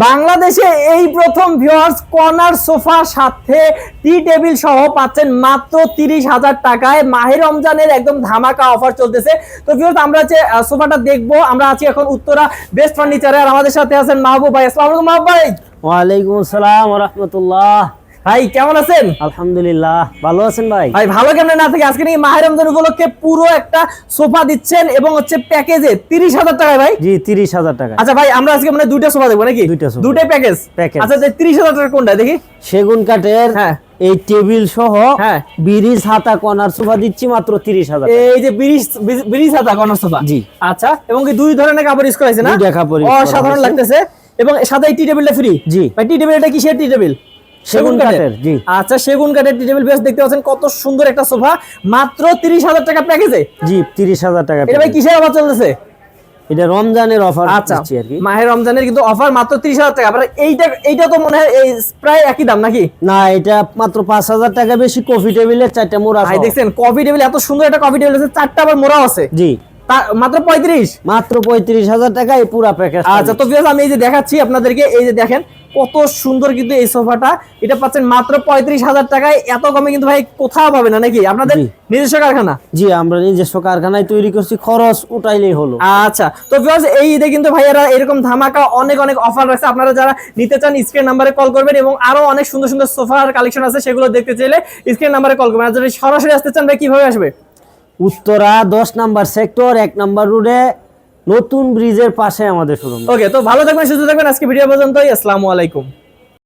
বাংলাদেশে এই প্রথম ভিউয়ার্স কর্নার সোফা সাথে টি টেবিল সহ পাচ্ছেন মাত্র তিরিশ হাজার টাকায়। মাহের রমজানের একদম ধামাকা অফার চলতেছে। তো ভিওর্স আমরা যে সোফাটা দেখব, আমরা আছি এখন উত্তরা বেস্ট ফার্নিচারে আর আমাদের সাথে আছেন মাহবুব ভাই। আসসালাম মাহবুব ভাই। ওয়ালাইকুম আসসালাম রহমতুল্লাহ। ভাই কেমন আছেন? আলহামদুলিল্লাহ ভালো আছেন ভাই? ভাই ভালো কেমন? না থেকে আজকে নাকি মাহের রমজান উপলক্ষে পুরো একটা সোফা দিচ্ছেন এবং হচ্ছে প্যাকেজে তিরিশ হাজার টাকায় ভাই? জি তিরিশ হাজার টাকা আচ্ছা ভাই আমরা আজকে মানে দুইটা সোফা দেখব নাকি? দুইটা সোফা। দুইটাই প্যাকেজ? Package। আচ্ছা তিরিশ হাজার টাকা কোনটা দেখি? সেগুন কাঠের হ্যাঁ। এই টেবিল সহ হ্যাঁ। বিরিজ হাতা কর্নার সোফা দিচ্ছি মাত্র তিরিশ হাজার এই যে ব্রিজ ব্রিজ হাতা কর্নার সোফা? জি। আচ্ছা এবং কি দুই ধরনের কাপড় ইউজ করা হয়েছে না? কাপড় অসাধারণ লাগতেছে। এবং সাথে টি টেবিলটা ফ্রি জি। ভাই টি টেবিল এটা কিসের টি টেবিল? সেগুন কাঠের, জি। আচ্ছা সেগুন কাঠের টি টেবিল বেশ দেখতে পাচ্ছেন কত সুন্দর একটা সোফা মাত্র তিরিশ হাজার টাকা প্যাকেজে? জি তিরিশ হাজার টাকা এটা ভাই কিসের অফার চলতেছে? এটা রমজানের অফার আচ্ছা মাহের রমজানের কিন্তু অফার মাত্র তিরিশ হাজার টাকা আপনার এইটা এইটা তো মনে হয় এই প্রায় একই দাম নাকি? না এটা মাত্র পাঁচ হাজার টাকা বেশি কফি টেবিলের চারটা মোড়া ভাই সহ। দেখছেন কফি টেবিল এত সুন্দর একটা কফি টেবিল আছে চারটা আবার মোড়াও আছে। জি। মাত্র পঁয়ত্রিশ? মাত্র পঁয়ত্রিশ হাজার টাকা এই পুরা প্যাকেজ আচ্ছা তো আমি এই যে দেখাচ্ছি আপনাদেরকে এই যে দেখেন কত সুন্দর কিন্তু এই সোফাটা। এটা পাচ্ছেন মাত্র পঁয়ত্রিশ হাজার টাকায়। এত কমে কিন্তু ভাই কোথাও পাবে না নাকি? আপনাদের নিজস্ব কারখানা? জি আমরা নিজস্ব কারখানায় তৈরি করছি খরচ উঠাইলেই হলো। আচ্ছা তো viewers, এই ঈদে কিন্তু ভাইয়ারা এরকম ধামাকা অনেক অনেক অফার রাখছে আপনারা যারা নিতে চান স্ক্রিন নাম্বারে কল করবেন এবং আরও অনেক সুন্দর সুন্দর সোফার কালেকশন আছে সেগুলো দেখতে চাইলে স্ক্রিন নাম্বারে কল করবেন। আর যদি সরাসরি আসতে চান ভাই কীভাবে আসবে? উত্তরা দশ নাম্বার সেক্টর এক নাম্বার রোডে নতুন ব্রিজের পাশে আমাদের শুরু ওকে তো ভালো থাকবেন, সুস্থ থাকবেন। আজকে ভিডিও পর্যন্তই। আসসালামু আলাইকুম।